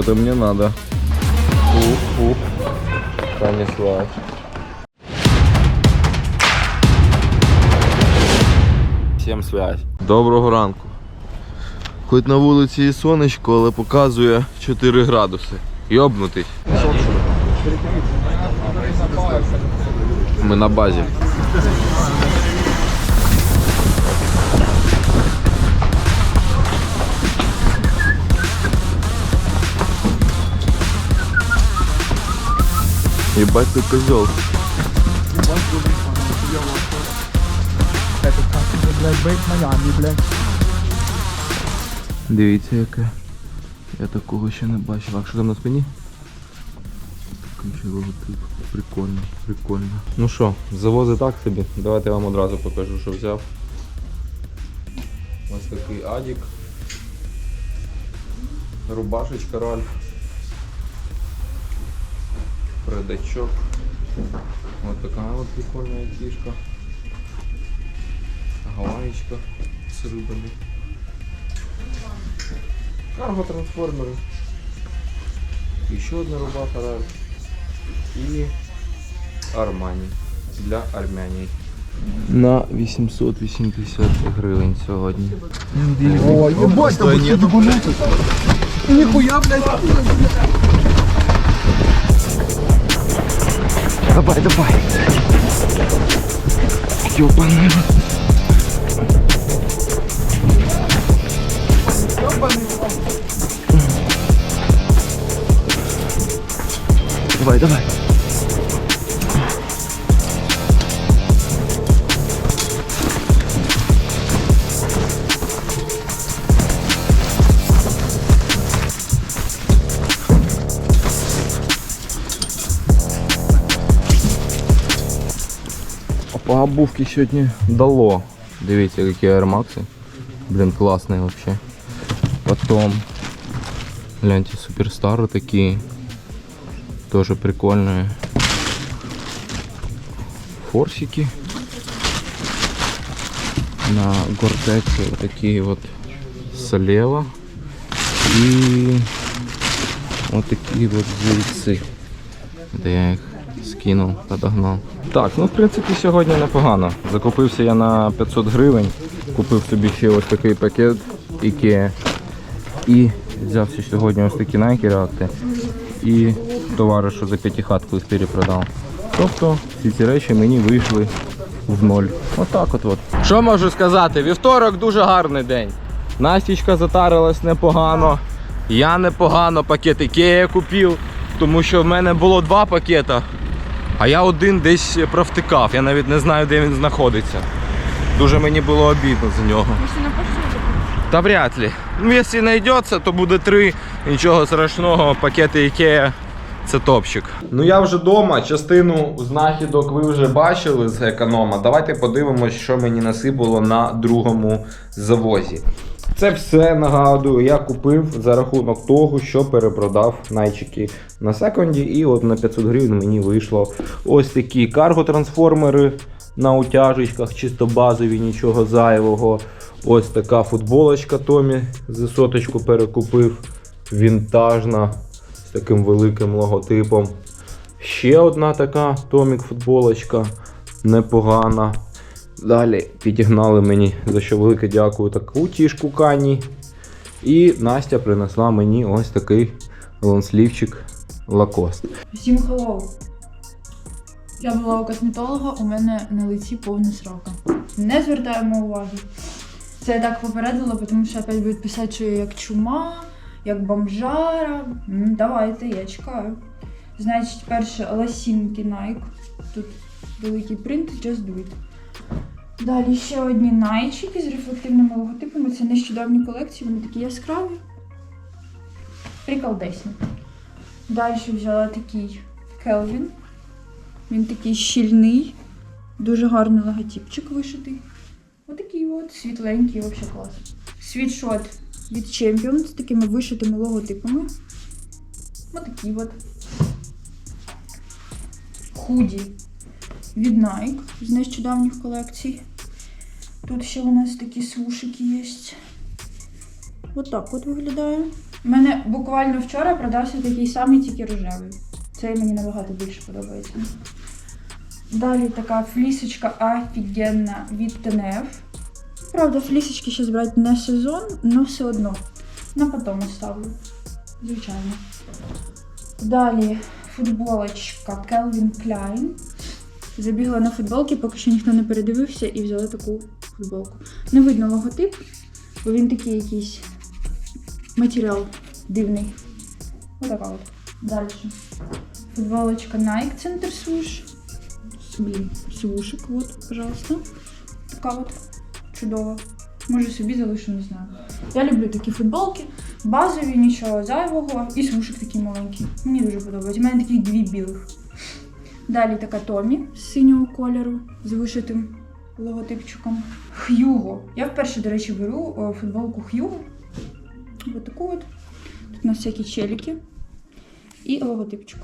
это мне надо. Ух, ух. Понеслась. Всім связь. Доброго ранку. Хоч на вулиці і сонечко, але показує 4 градуси. Йобнутись. Ми на базі. Ебать ты козел. Дивіться яке. Я такого ще не бачив. А що там на спині? Логотип. Прикольно, прикольно. Ну що, завози так собі. Давайте я вам одразу покажу, що взяв. Ось такий адік. Рубашечка Ральф. Предачок. Ось така от прикольна тішка. Гаваєчка з рибами. Карго трансформеры. Еще одна рубаха Ральф. И Армані для армянів. На 880 гривень сьогодні. О, ебать, там вот ебанутый. Нихуя, блядь. Давай, давай. Ёбаный. Давай, давай. По обувке сьогодні дало. Дивіться, які Air Max. Блін, класний вообще. Потом, гляньте, суперстары такие. Тоже прикольные. Форсики. На Гортеке вот такие вот слева. И вот такие вот зайцы. Де Скинув, подогнав. Так, ну в принципі сьогодні непогано. Закупився я на 500 гривень, купив собі ще ось такий пакет IKEA. І взяв сьогодні ось такі Nike реакти. І товаришу за п'ятихатку їх перепродав. Тобто всі ці речі мені вийшли в ноль. Отак от от. Що можу сказати? Вівторок дуже гарний день. Настічка затарилась непогано. Я непогано пакет Ікея купив, тому що в мене було два пакета, а я один десь провтикав. Я навіть не знаю, де він знаходиться. Дуже мені було обідно за нього. Та вряд ли. Ну, якщо знайдеться, то буде три. Нічого страшного, пакети Ікея це топчик. Ну я вже вдома, частину знахідок ви вже бачили з економа. Давайте подивимось, що мені насипало на другому завозі. Це все нагадую, я купив за рахунок того, що перепродав найчики на секунді. І от на 500 гривень мені вийшло ось такі карго-трансформери на утяжечках, чисто базові, нічого зайвого. Ось така футболочка Томі за соточку перекупив. Вінтажна з таким великим логотипом. Ще одна така Томік футболочка непогана. Далі підігнали мені, за що велике дякую, таку тішку Кані. І Настя принесла мені ось такий лонслівчик Lacoste. Всім хеллоу. Я була у косметолога, у мене на лиці повна срака. Не звертаємо уваги. Це я так попередила, тому що опять будуть писати, що я як чума, як бомжара. Давайте, я чекаю. Значить, перше ласінки Nike. Тут великий принт, just do it. Далі ще одні найчики з рефлективними логотипами. Це нещодавні колекції, вони такі яскраві. Приколдесні. Далі взяла такий Келвін. Він такий щільний, дуже гарний логотипчик вишитий. Отакий от, світленький, взагалі клас. Світшот від Champion з такими вишитими логотипами. Отакий от. Худі від Nike з нещодавніх колекцій. Тут ще у нас такі сушики є. Отак от виглядає. У мене буквально вчора продався такий самий, тільки рожевий. Цей мені набагато більше подобається. Далі така флісочка офігенна від ТНФ. Правда, флісочки ще брати не сезон, але все одно. На потом оставлю. Звичайно. Далі футболочка Calvin Klein. Забігла на футболки, поки що ніхто не передивився і взяла таку футболку. Не видно логотип, бо він такий якийсь матеріал дивний. Отака от. Далі. Футболочка Nike Center Swoosh. Блін, свушик, от, пожалуйста. Така от чудова. Може собі залишу, не знаю. Я люблю такі футболки, базові, нічого зайвого, і свушик такий маленький. Мені дуже подобається. У мене таких дві білих. Далі така Томі з синього кольору з вишитим логотипчиком. Х'юго. Я вперше, до речі, беру футболку Х'юго. Ось таку от. Тут у нас всякі челіки і логотипчик.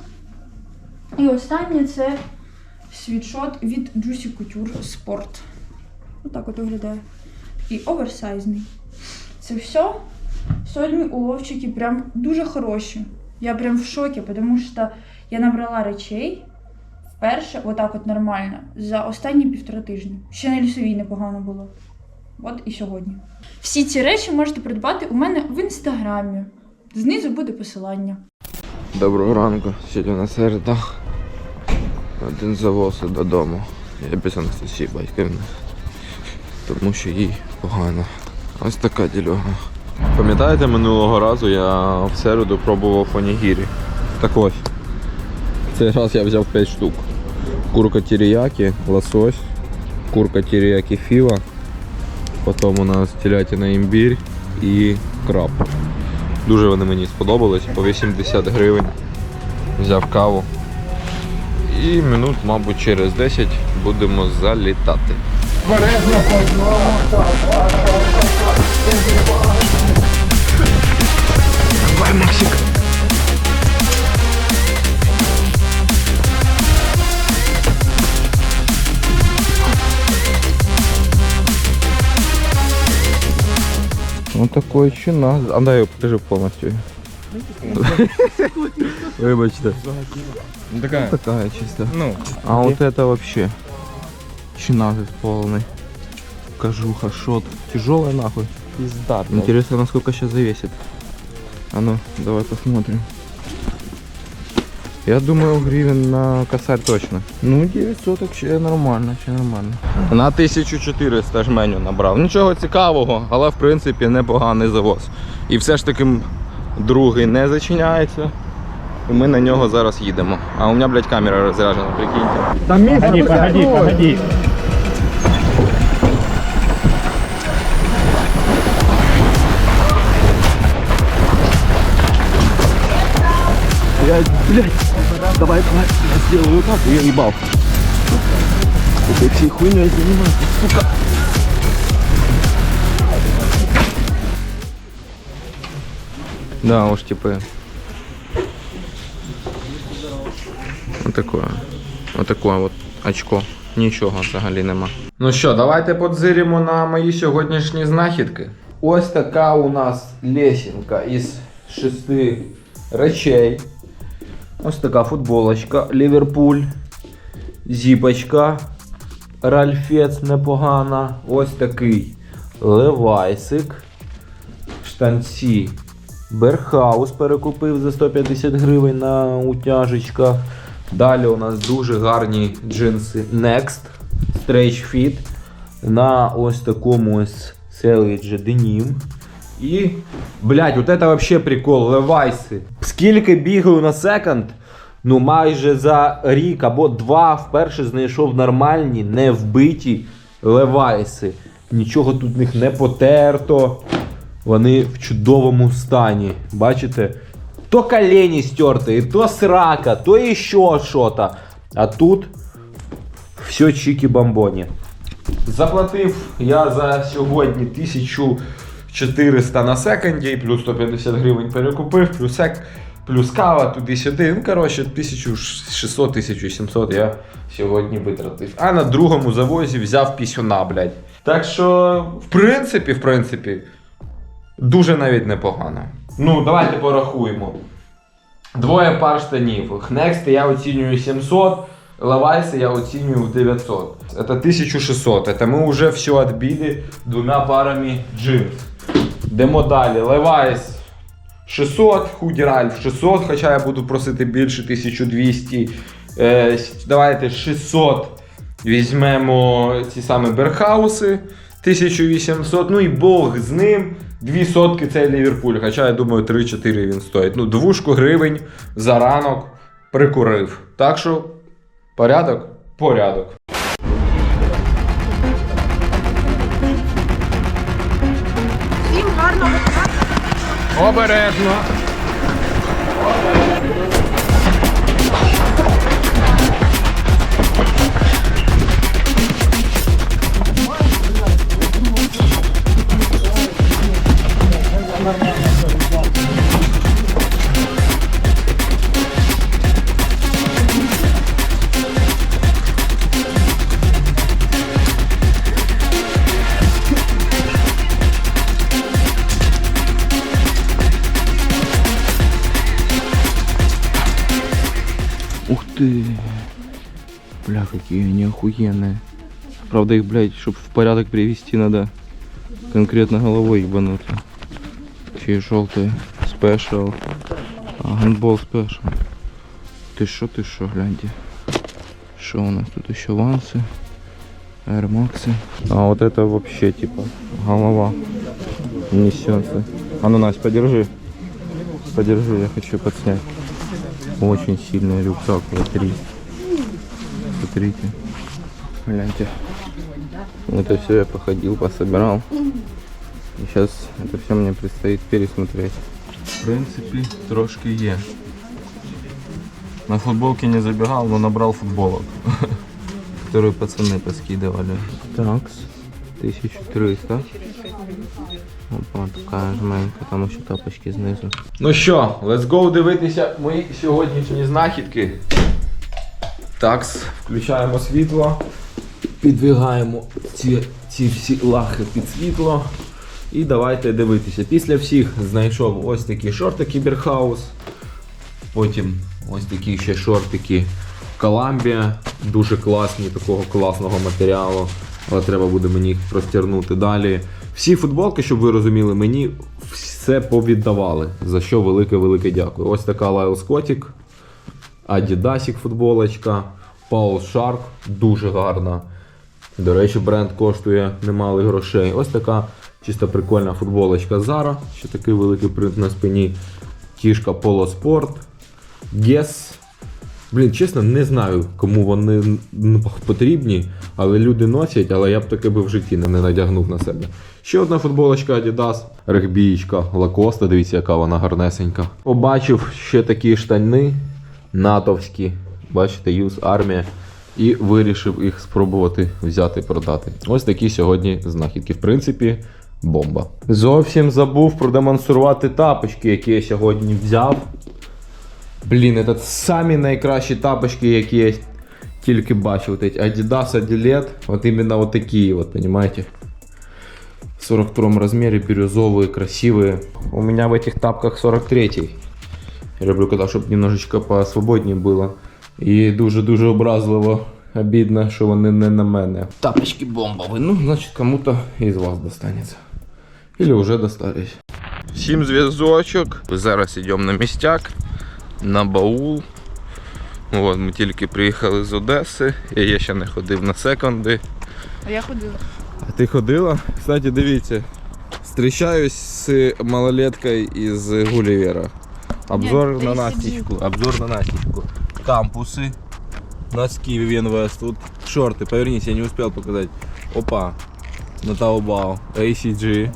І останнє це світшот від Juicy Couture Sport. Отак от виглядає. І оверсайзний. Це все. Сьогодні уловчики прям дуже хороші. Я прям в шокі, тому що я набрала речей вперше, отак от нормально, за останні півтора тижні. Ще на лісовій непогано було. От і сьогодні. Всі ці речі можете придбати у мене в інстаграмі. Знизу буде посилання. Доброго ранку. Сьогодні на середа. Один завоз додому. Я без Анастасії батьківни. Тому що їй погано. Ось така ділюга. Пам'ятаєте, минулого разу я в середу пробував онігірі. Так ось. Цей раз я взяв 5 штук. Курка тіріякі, лосось, курка тіріякі філа. Потім у нас телятина імбір і краб. Дуже вони мені сподобались, по 80 гривень. Взяв каву. І минут, мабуть, через 10 будемо залітати. Давай, Максик! Вот такой чина. А дай покажи повністю. Вибачте. Ну такая. Такая чисто. Ну, А вот это вообще чиназис полный. Кожуха, шот. Тяжелая нахуй. пизда. Интересно, насколько сейчас завесит. А ну, давай посмотрим. Я думаю, гривен на косарь точно. Ну, 900 вообще нормально, вообще нормально. На 1400 жменю набрав. Нічого цікавого, але в принципі непоганий завоз. І все ж таки другий не зачиняється. І ми на нього зараз їдемо. А у мене, блядь, камера розряджена, прикиньте. Погоди, погоди, погоди. Я, блядь, давай, давай, я сделаю вот так, я ебал. Этой всей хуйней занимаюсь, сука. Да, уж типа. Вот такое. Вот такое вот очко. Нічого взагалі нема. Ну що, давайте подзиримо на мої сьогоднішні знахідки. Ось така у нас лесінка із шести речей. Ось така футболочка, Ліверпуль, зіпочка, Ральфець непогана. Ось такий левайсик, штанці. Берхаус перекупив за 150 гривень на утяжечках. Далі у нас дуже гарні джинси Next Stretch Fit на ось такому ось Selvidge Denim. І, блядь, от це вообще прикол, левайси. Скільки бігаю на секонд, ну майже за рік або два вперше знайшов нормальні, не вбиті левайси. Нічого тут в них не потерто. Вони в чудовому стані. Бачите? То колені стерті, то срака, то іще що-то. А тут все чики-бомбоні. Заплатив я за сьогодні 1400 на секонді, плюс 150 гривень перекупив, плюс сек, плюс кава туди-сюди. Ну, коротше, 1600-1700 я сьогодні витратив. А на другому завозі взяв пісюна, блядь. Так що, в принципі, в принципі, дуже навіть непогано. Ну, давайте порахуємо. Двоє пар штанів. Next я оцінюю 700, Лавайси я оцінюю в 900. Это 1600. Это мы уже все отбили двумя парами джинс. Йдемо далі. Levi's 600, худі Ральф 600, хоча я буду просити більше 1200. Е, давайте 600 візьмемо ці самі Берхауси 1800. Ну і Бог з ним. Дві сотки це Ліверпуль, хоча я думаю 3-4 він стоїть. Ну, двушку гривень за ранок прикурив. Так що порядок? Порядок. Обережно. Ух ты. Бля, какие они охуенные. Правда их, блядь, чтобы в порядок привести, надо конкретно головой ебануться. Чьи желтые. Спешл. А, гандбол спешл. Ты шо, ты шо, гляньте. Что у нас тут еще вансы? Air Max. А вот это вообще типа голова несется. А ну Настя, подержи. Подержи, я хочу подснять. Очень сильный рюкзак внутри. Смотрите. Гляньте. Это все я походил, пособирал. И сейчас это все мне предстоит пересмотреть. В принципе, трошки є. На футболке не забегал, но набрал футболок. Которые пацаны поскидывали. Такс. 1300. Опа, така жменька, там ще тапочки знизу. Ну що, let's go дивитися мої сьогоднішні знахідки. Такс, включаємо світло, підвигаємо ці, ці всі лахи під світло. І давайте дивитися. Після всіх знайшов ось такі шортики Берхаус. Потім ось такі ще шортики Columbia. Дуже класні, такого класного матеріалу. Але треба буде мені їх простягнути далі. Всі футболки, щоб ви розуміли, мені все повіддавали. За що велике-велике дякую. Ось така Lyle Scottic, Adidas футболочка, Paul Shark, дуже гарна. До речі, бренд коштує немало грошей. Ось така чисто прикольна футболочка Zara, ще такий великий принт на спині. Тішка Polo Sport, Guess. Блін, чесно, не знаю, кому вони потрібні, але люди носять, але я б таке би в житті не надягнув на себе. Ще одна футболочка Adidas, регбійка Lacoste, дивіться, яка вона гарнесенька. Побачив ще такі штани натовські, бачите, юз армія. І вирішив їх спробувати взяти продати. Ось такі сьогодні знахідки. В принципі, бомба. Зовсім забув продемонструвати тапочки, які я сьогодні взяв. Блін, це самі найкращі тапочки, які я тільки бачив. Вот эти Adidas Adilet, вот именно вот такие вот, понимаете? В 42 размере, бирюзовые, красивые. У меня в этих тапках 43 Я люблю, когда щоб немножечко посвободнее було. І дуже-дуже образливо, обідно, що вони не на мене. Тапочки бомбові. Ну, значить, кому-то із вас достанеться. Или вже достались. Всім зв'язочок. Зараз йдемо на містяк, На баул. От, ми тільки приїхали з Одеси. Я, я ще не ходив на секонди. А я ходила. А ти ходила? Кстати, дивіться. Зустрічаюсь з малолеткою із Гулівера. Обзор Ні, на Настічку. Обзор на Настічку. Кампуси. Носки West. Тут шорты. Повернись, я не успел показать. Опа. На Taobao. ACG.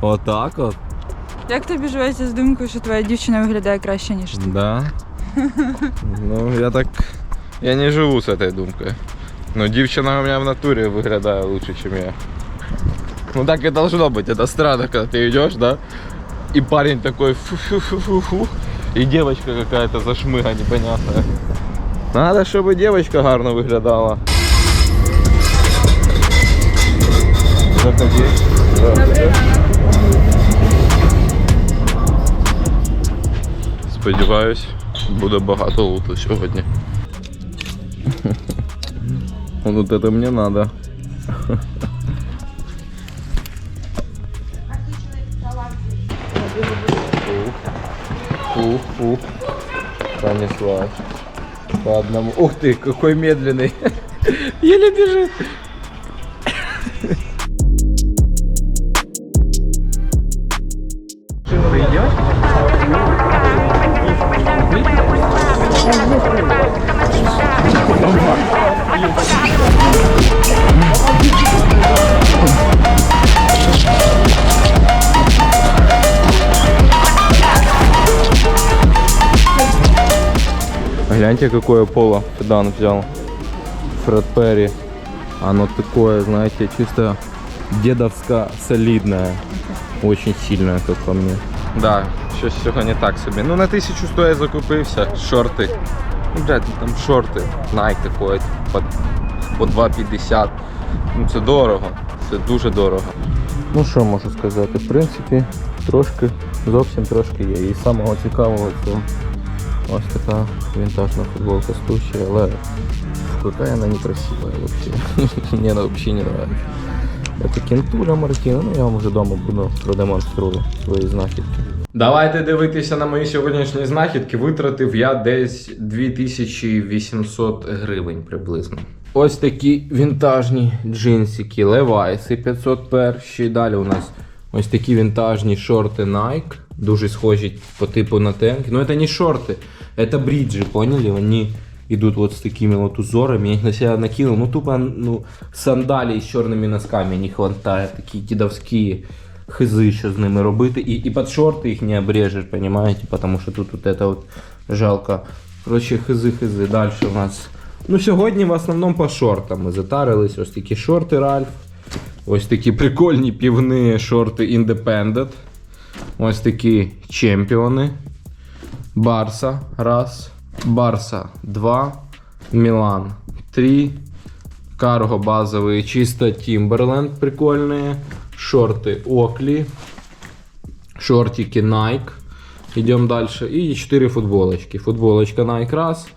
Вот так вот. Як тобі живеться з думкою, що твоя дівчина виглядає краще, ніж ти? Да. Ну, я так. Я не живу с этой думкой. Но девчина у меня в натуре выглядает лучше, чем я. Ну так и должно быть. Это странно, когда ты идешь, да? И парень такой фу-фу-фу-фу. И девочка какая-то зашмыга непонятная. Надо, чтобы девочка гарно выглядала. Заходи. Здравствуйте. Сподіваюсь, буде багато луту сьогодні. Вот это мне надо. Ух, ух. Понеслась. По одному. Ух ты, какой медленный. Еле бежит. Гляньте, какое поло Федан взял. Фред Перри. Оно такое, знаете, чисто дедовско солидное. Очень сильное, как по мне. Да, щось сьогодні так собі. Ну на 1100 я закупився. Шорти. Ну, блядь, ну, там шорти. Nike такої по, по 2,50. Ну це дорого. Це дуже дорого. Ну що можу сказати? В принципі, трошки, зовсім трошки є. І самого цікавого це ось така вінтажна футболка з туші, але какая она некрасивая вообще. Мне она вообще не нравится. Это кентура Мартіна, ну я вам вже вдома буду продемонструю свої знахідки. Давайте дивитися на мої сьогоднішні знахідки. Витратив я десь 2800 гривень приблизно. Ось такі вінтажні джинсики Levi's 501. Далі у нас ось такі вінтажні шорти Nike. Дуже схожі по типу на тенки. Но это не шорты, это бриджи, поняли? Они идут вот с такими вот узорами. Я их на себя накинул. Ну тупо ну, сандалии с черными носками не хватает. Такі дідовські хизи, що з ними робити. І, і під шорти їх не обрежеш, понимаете? Потому що тут вот это вот жалко. Короче, хизи-хизи. Далі у нас. Ну, сьогодні в основному по шортам ми затарились. Ось такі шорти Ральф. Ось такі прикольні півні шорти Independent. Ось такі чемпіони. Барса раз. Барса 2. Милан 3. Карго базовые чисто Timberland прикольные. Шорты Окли. Шортики Nike. Идем дальше. І 4 футболочки. Футболочка Nike раз.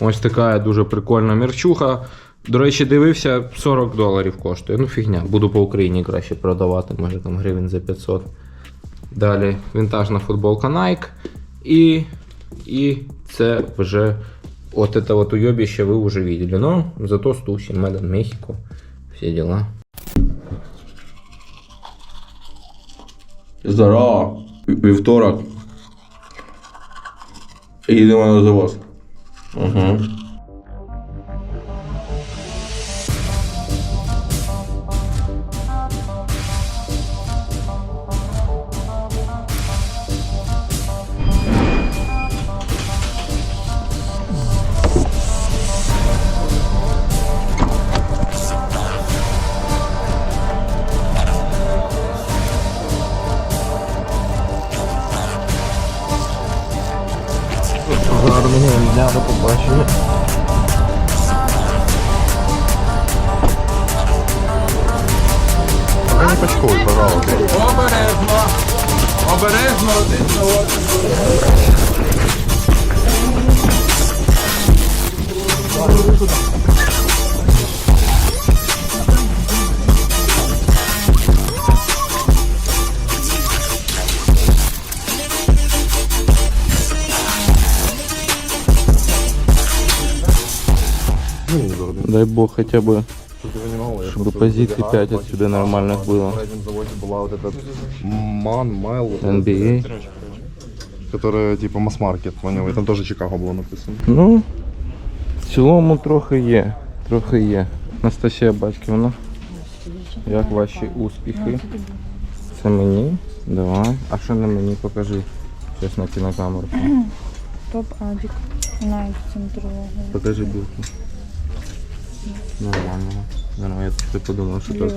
Ось така дуже прикольна мерчуха. До речі, дивився, 40 доларів коштує. Ну фігня, буду по Україні краще продавати, може там гривень за 500. Далі вінтажна футболка Nike. І, и це вже от это вот уебище ви вже видели. Но зато с Тусі, Made in Mexico. Всі дела. Здорово. Вівторок. Їдемо на завоз. Угу. Обережно один за одним. Дай бог хотя бы, чтобы позиций 5 отсюда нормальных было. На этом заводе была вот этот Ман, Майл, NBA. которая типа масс-маркет, понял? И там тоже Чикаго было написано. Ну, в цілому трохи є. Трохи є. Анастасія Батьківна. Як ваші успіхи? Це мені? Давай. А що не мені покажи. Щось на кінокамеру. Топ Адік. Центрового. Покажи білки. Нормально. Нормально. Я тут подумав, що то всі.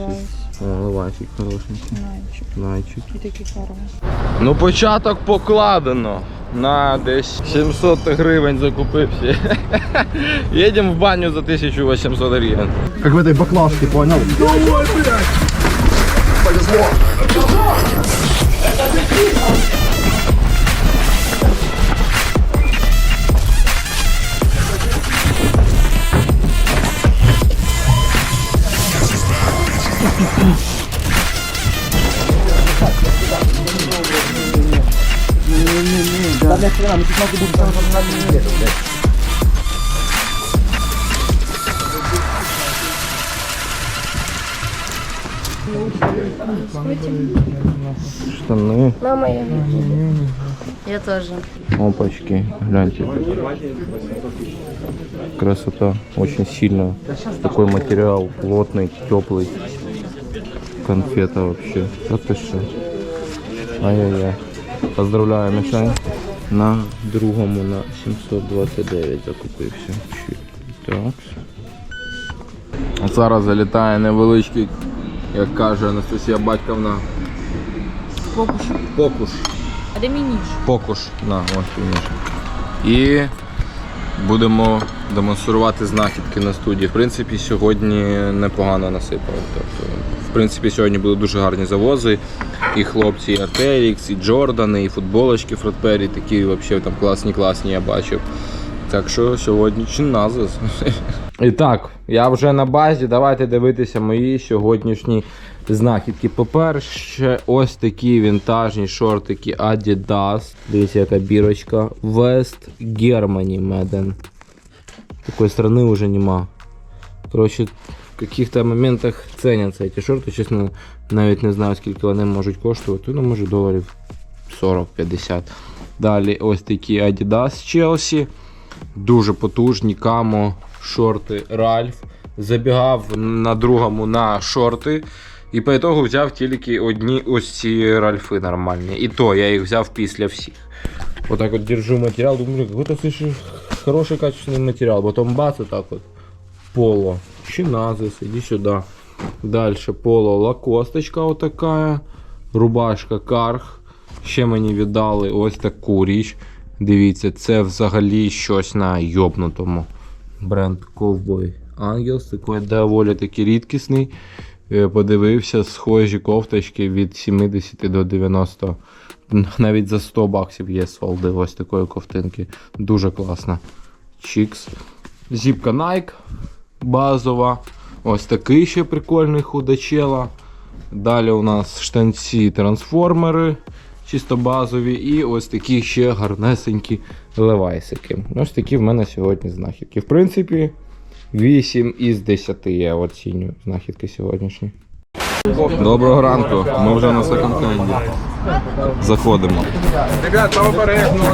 О, лавайчик хорошенький. Найчик. Найчик. І такі карго. Ну початок покладено. На десь 700 гривень закупився. Їдемо в баню за 1800 гривень. Как в этой баклажке, понял? Да, блядь, хрена, мы тут нахуй будем там журнальный летом, блядь. Штаны. Мама, я вижу. Я тоже. Опачки, гляньте. Красота. Очень сильно. Такой материал плотный, теплый. Конфета вообще. Вот ты что. Ай-яй-яй. Поздравляю, Мишань. На другому на 729 закупився. Так. А зараз залітає невеличкий, як каже Анастасія Батьківна. Покуш. Покуш. А де мій ніж? Покуш. На, ось ніж. І будемо демонструвати знахідки на студії. В принципі, сьогодні непогано насипали. Тобто, в принципі, сьогодні були дуже гарні завози. І хлопці, і Arterix, і Джордани, і футболочки Фродпері, такі взагалі там класні, класні я бачив. Так що сьогодні чиназис. І так, я вже на базі. Давайте дивитися мої сьогоднішні знахідки. По-перше, ось такі вінтажні шортики Adidas. Дивіться, яка бірочка. West Germany Meden. Такої страны уже нема. Коротше, каких-то моментах ценяться ці шорти. Чесно, навіть не знаю, скільки вони можуть коштувати. Ну, може, доларів 40-50. Далі ось такі Adidas Chelsea. Дуже потужні камо шорти Ральф. Забігав на другому на шорти. І по ітогу взяв тільки одні ось ці ральфи нормальні. І то я їх взяв після всіх. Отак от держу матеріал, думаю, слышишь, хороший качественный материал. Потом бац, вот так вот. Поло. Чиназис, иди сюда. Дальше поло лакосточка вот такая. Рубашка карх. Ще мені віддали ось таку річ. Дивіться, це взагалі щось на йобнутому. Бренд Ковбой Angels, такий доволі таки рідкісний. Е, Подивився схожі кофточки від 70 до 90. Навіть за 100 баксів є солди ось такої ковтинки. Дуже класна. Чікс. Зіпка Nike базова. Ось такий ще прикольний худачела. Далі у нас штанці трансформери, чисто базові, і ось такі ще гарнесенькі левайсики. Ось такі в мене сьогодні знахідки. В принципі, 8 із 10 я оцінюю знахідки сьогоднішні. Доброго ранку, ми вже на секонд-хенді. Заходимо. Ребят, там обережно,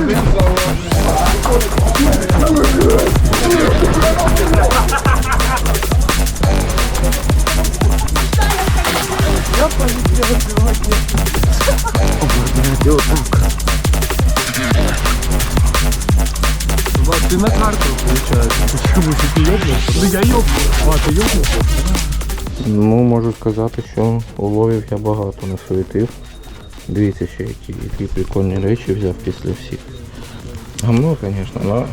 один Ты на карту, получается. Почему ты ёбнулся? Да я ёбнулся. А, ты ёбнулся? Ну, можу сказати, що уловів я багато не суетив. Дивіться ще які, які прикольні речі взяв після всіх. Гамно, звісно, але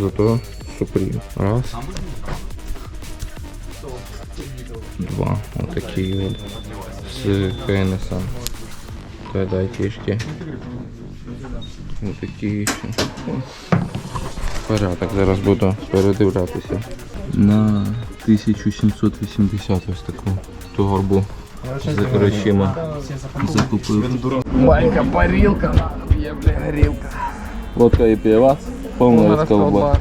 зато супрім. Раз. Два. Отакі от. З Кейнеса. Кайдайтішки. Отакі ще. Порядок, зараз буду передивлятися. На 1780 ось таку торбу з речима закупив. Маленькая парилка. Я, бля, горелка. Водка і півас, повна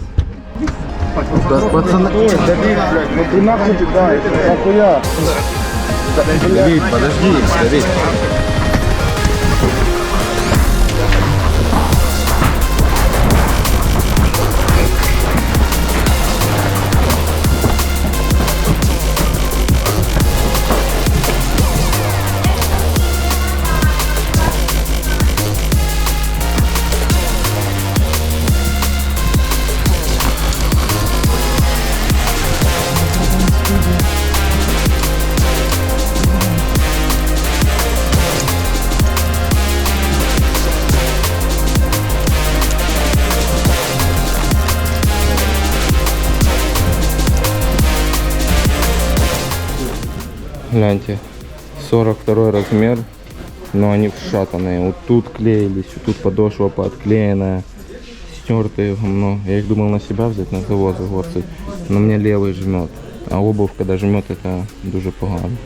розколба. Пацаны, Давид, блядь, ну ты нахуй кидаешь, нахуя? Давид, подожди, Давид. Гляньте, 42 размер, но они вшатанные. Вот тут клеились, вот тут подошва подклеенная, стертые говно. Я их думал на себя взять, на завод загорцать, но мне левый жмет. А обувь, коли жмет, це дуже погано.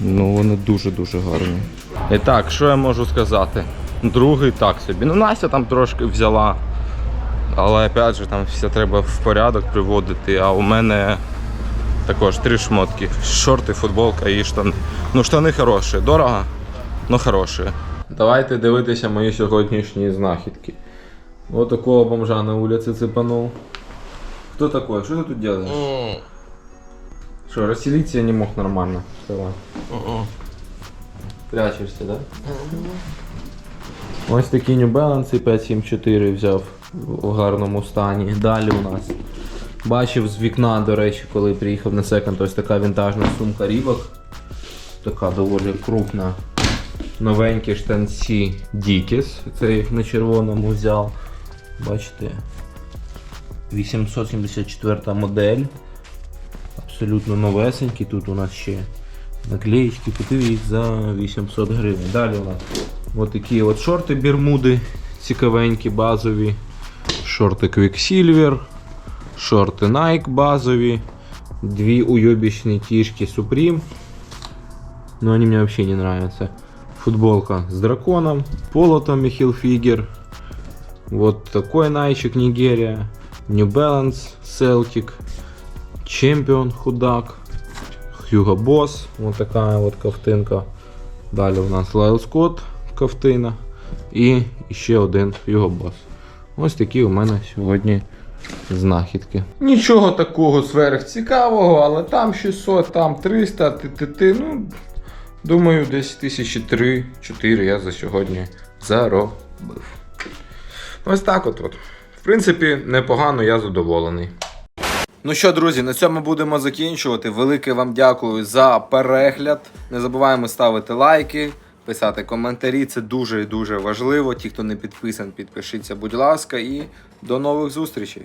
Ну вони дуже-дуже гарні. І так, що я можу сказати? Другий так собі. Ну, Настя там трошки взяла. Але опять же там все треба в порядок приводити. А у мене також три шмотки. Шорти, футболка і штани. Ну, штани хороші. Дорого, але хороші. Давайте дивитися мої сьогоднішні знахідки. Вот такого бомжа на вулиці цепанув. Кто такой? Что ты тут делаешь? Что, расселиться я не мог нормально. Вставай. Прячешься, да? Ось такі New Balance 574 взяв в гарному стані. Далі у нас. Бачив з вікна, до речі, коли приїхав на секонд, ось така вінтажна сумка Рібок. Така доволі крупна. Новенькі штанці Dickies. Це їх на червоному взяв. Бачите. 874 модель. Абсолютно новесенькі. Тут у нас ще наклеїчки, купив їх за 800 гривень. Далі у нас от от шорти Бермуди, цікавенькі, базові. Шорти Quicksilver, шорти Nike базові, дві уйобічні тішки Supreme. Но они мне вообще не нравятся. Футболка с драконом, поло Tommy Hilfiger. Вот такой найчик Нигерия. New Balance, Celtic, Champion худак, Hugo Boss, вот такая вот ковтинка. Далі у нас Lyle Scott ковтина і ще один Hugo Boss. Ось такі у мене сьогодні знахідки. Нічого такого сверхцікавого, але там 600, там 300, ти-ти-ти, ну, думаю, десь тисячі 3-4 я за сьогодні заробив. Ось так от. от. В принципі, непогано, я задоволений. Ну що, друзі, на цьому будемо закінчувати. Велике вам дякую за перегляд. Не забуваємо ставити лайки, писати коментарі. Це дуже і дуже важливо. Ті, хто не підписан, підпишіться, будь ласка, і до нових зустрічей.